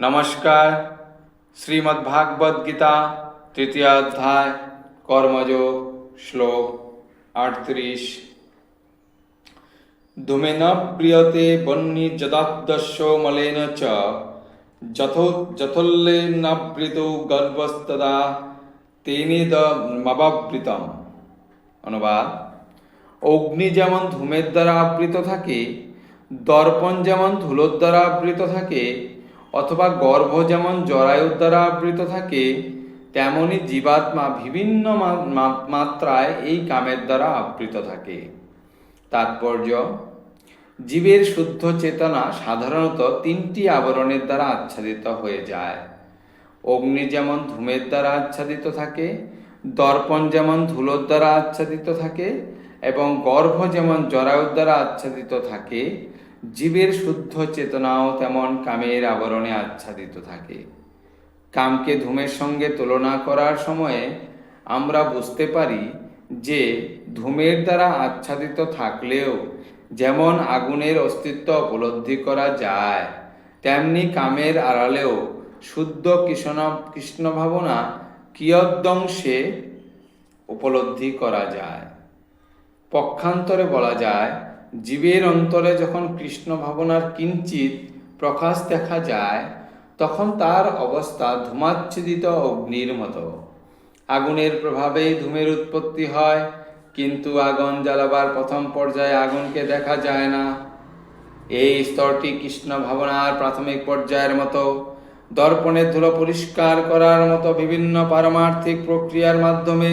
নমস্কার শ্রীমদ্ ভাগবত গীতা তৃতীয় অধ্যায়, কর্মযোগ, শ্লোক আটত্রিশ। ধূমেন প্রিয়তে বন্যি যদাদ্দস্য মলেন চ, যথো যথল্লেনাবৃত গর্ভস্তদা তেনেদ মাবাবৃতম। অনুবাদ, অগ্নি যেমন ধূমের দ্বারা আবৃত থাকে, দর্পণ যেমন ধুলোর দ্বারা আবৃত থাকে অথবা গর্ভ যেমন জরায়ুর দ্বারা আবৃত থাকে, তেমনি জীবাত্মা বিভিন্ন মাত্রায় এই কামের দ্বারা আবৃত থাকে। তাৎপর্য, জীবের শুদ্ধ চেতনা সাধারণত তিনটি আবরণের দ্বারা আচ্ছাদিত হয়ে যায়। অগ্নি যেমন ধূমের দ্বারা আচ্ছাদিত থাকে, দর্পণ যেমন ধুলোর দ্বারা আচ্ছাদিত থাকে, এবং গর্ভ যেমন জরায়ুর দ্বারা আচ্ছাদিত থাকে জীবের শুদ্ধ চেতনাও তেমন কামের আবরণে আচ্ছাদিত থাকে। কামকে ধূমের সঙ্গে তুলনা করার সময়ে আমরা বুঝতে পারি যে ধূমের দ্বারা আচ্ছাদিত থাকলেও যেমন আগুনের অস্তিত্ব উপলব্ধি করা যায়, তেমনি কামের আড়ালেও শুদ্ধ কৃষ্ণ কৃষ্ণ ভাবনা কিয়দংশে উপলব্ধি করা যায়। পক্ষান্তরে বলা যায় জীবের অন্তরে যখন কৃষ্ণ ভাবনার কিঞ্চিত প্রকাশ দেখা যায়, তখন তার অবস্থা ধূমাচ্ছাদিত অগ্নির মতো। আগুনের প্রভাবেই ধূমের উৎপত্তি হয়, কিন্তু আগুন জ্বালাবার প্রথম পর্যায়ে আগুনকে দেখা যায় না। এই স্তরটি কৃষ্ণ ভাবনার প্রাথমিক পর্যায়ের মতো। দর্পণের ধুলো পরিষ্কার করার মতো বিভিন্ন পারমার্থিক প্রক্রিয়ার মাধ্যমে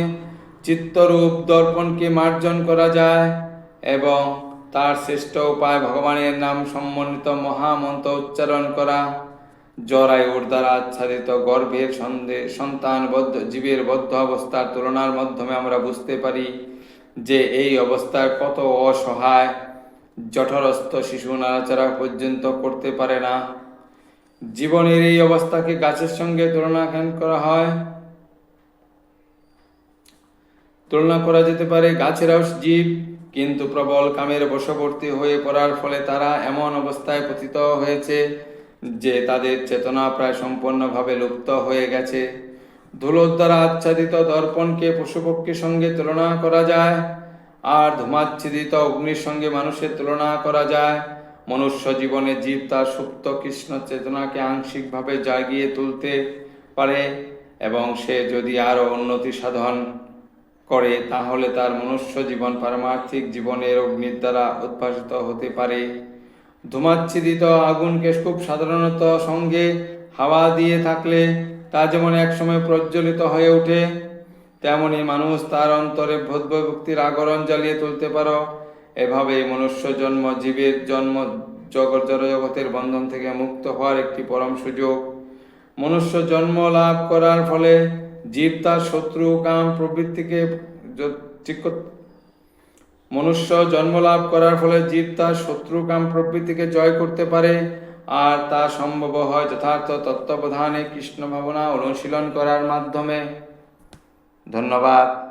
চিত্তরূপ দর্পণকে মার্জন করা যায় এবং তার শ্রেষ্ঠ উপায় ভগবানের নাম সম্বন্ধিত মহামন্ত্র উচ্চারণ করা। জরায়ুর দ্বারা আচ্ছাদিত গর্ভের সন্দেহ সন্তান বদ্ধ, জীবের বদ্ধ অবস্থার তুলনার মাধ্যমে আমরা বুঝতে পারি যে এই অবস্থায় কত অসহায়, জঠরস্থ শিশু নাড়াচাড়া পর্যন্ত করতে পারে না। জীবনের এই অবস্থাকে গাছের সঙ্গে তুলনা করা হয়? তুলনা করা যেতে পারে গাছেরাও জীব কিন্তু প্রবল কামের বশবর্তী হয়ে পড়ার ফলে তারা এমন অবস্থায় পতিত হয়েছে যে তাদের চেতনা প্রায় সম্পূর্ণভাবে লুপ্ত হয়ে গেছে। ধুলোর দ্বারা আচ্ছাদিত দর্পণকে পশুপক্ষীর সঙ্গে তুলনা করা যায়, আর ধূমাচ্ছাদিত অগ্নির সঙ্গে মানুষের তুলনা করা যায়। মনুষ্য জীবনে জীব তার সুপ্ত কৃষ্ণ চেতনাকে আংশিকভাবে জাগিয়ে তুলতে পারে, এবং সে যদি আরও উন্নতি সাধন করে, তাহলে তার মনুষ্য জীবন পারমার্থিক জীবনের অগ্নির দ্বারা উদ্ভাসিত হতে পারে। ধুমাচ্ছিদিত আগুনকে খুব সাধারণত সঙ্গে হাওয়া দিয়ে থাকলে তা যেমন একসময় প্রজ্বলিত হয়ে ওঠে, তেমনি মানুষ তার অন্তরে ভক্তির আগরণ জ্বালিয়ে তুলতে পারো। এভাবে মনুষ্য জন্ম জীবের জন্ম জগৎ জড়জগতের বন্ধন থেকে মুক্ত হওয়ার একটি পরম সুযোগ। মনুষ্য জন্ম লাভ করার ফলে জীব তার শত্রু কাম প্রবৃত্তিকে মনুষ্য জন্ম লাভ করার ফলে জীব তার শত্রু কাম প্রবৃত্তিকে জয় করতে পারে, আর তা সম্ভব হয় যথার্থ তত্ত্বাবধানে কৃষ্ণ ভাবনা অনুশীলন করার মাধ্যমে। ধন্যবাদ।